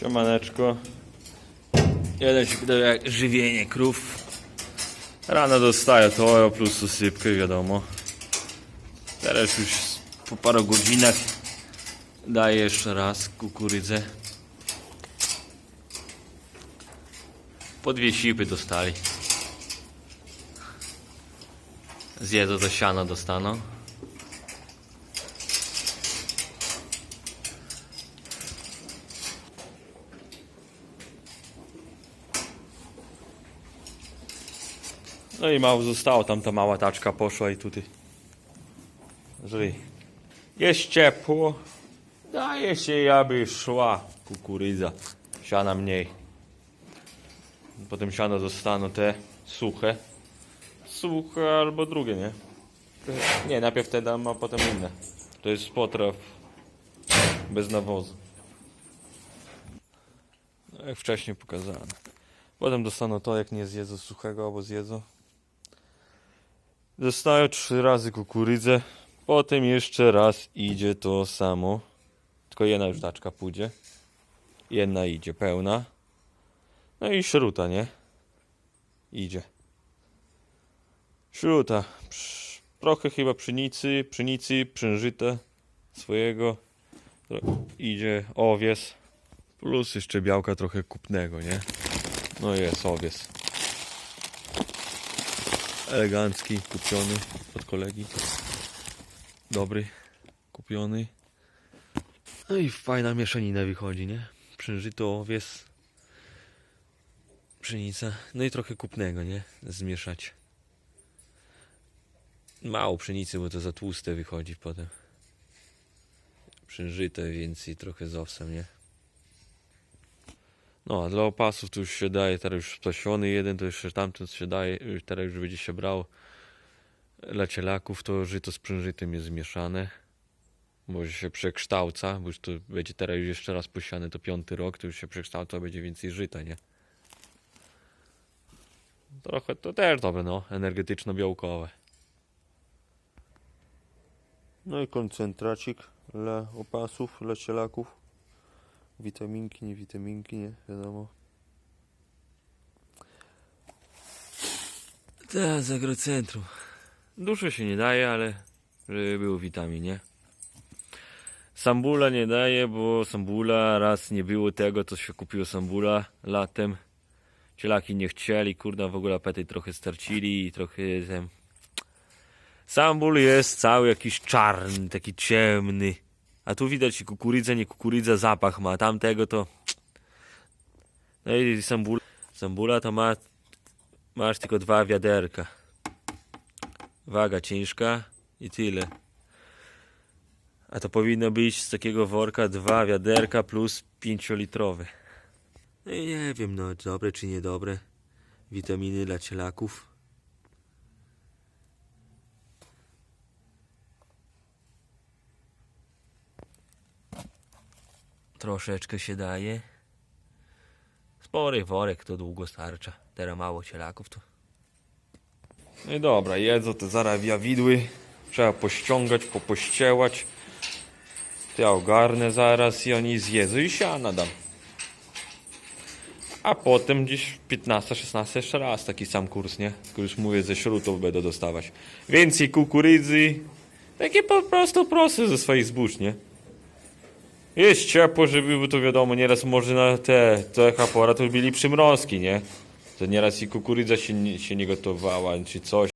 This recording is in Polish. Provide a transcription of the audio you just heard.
Siemaneczko. Jeden się pytał jak żywienie krów. Rano dostaję to plus usypkę, wiadomo. Teraz już po paru godzinach daję jeszcze raz kukurydzę. Po dwie sipy dostali. Zjedzą to siano dostaną. No i mało zostało, tam ta mała taczka poszła i tutaj. Żyj. Jest ciepło. Daje się, aby szła kukurydza. Siana mniej. Potem siano zostaną te suche. Suche albo drugie, nie? Nie, najpierw te dam, a potem inne. To jest potraw bez nawozu. No, jak wcześniej pokazane. Potem dostaną to, jak nie zjedzą suchego, albo zjedzą. Dostają trzy razy kukurydzę. Potem jeszcze raz idzie to samo. Tylko jedna już taczka pójdzie. Jedna idzie pełna. No i śruta, nie? Idzie. Śruta. Trochę chyba pszenicy, pszenicy, przężyte swojego. Idzie owies. Plus jeszcze białka trochę kupnego, nie? No jest owies. Elegancki, kupiony od kolegi. Dobry, kupiony. No i fajna mieszanina wychodzi, nie? Przężyto, owies, pszenica. No i trochę kupnego, nie? Zmieszać. Mało pszenicy, bo to za tłuste wychodzi potem. Przężyte więcej, trochę z owsem, nie? No, a dla opasów to już się daje, teraz już spasiony jeden, to jeszcze tamten się daje, już teraz już będzie się brał. Dla cielaków to żyto z przężytym jest zmieszane, bo się przekształca, bo już to będzie teraz już jeszcze raz posiane, to piąty rok, to już się przekształca, będzie więcej żyta, nie? Trochę to też dobre, no, energetyczno-białkowe. No i koncentracik dla opasów, dla cielaków. Witaminki, nie witaminki, nie wiadomo. Tak, z agrocentrum. Się nie daje, ale żeby był witamin, nie? Sambula nie daje, bo sambula raz nie było tego, co się kupiło sambula latem. Cielaki nie chcieli, kurda, w ogóle apetyt trochę starcili i trochę ten... Sambul jest cały jakiś czarny, taki ciemny. A tu widać i kukurydza, nie kukurydza, zapach ma. Tamtego to... No i sambula, sambula to ma... Masz tylko dwa wiaderka. Waga ciężka i tyle. A to powinno być z takiego worka dwa wiaderka plus pięciolitrowe. No i nie wiem, no dobre czy niedobre. Witaminy dla cielaków. Troszeczkę się daje. Spory worek to długo starcza. Teraz mało cielaków to. No i dobra, jedzą te zaraz widły. Trzeba pościągać, popościełać. Ja ogarnę zaraz i oni zjedzą i siana dam. A potem gdzieś 15-16 jeszcze raz taki sam kurs, nie? Tylko już mówię, ze śrutów będę dostawać. Więcej kukurydzy. Takie po prostu proste ze swoich zbóż, nie? Jest ciepło, żeby bo to wiadomo, nieraz może na te, pora to byli przymrozki, nie? To nieraz i kukurydza się, się nie gotowała, czy coś.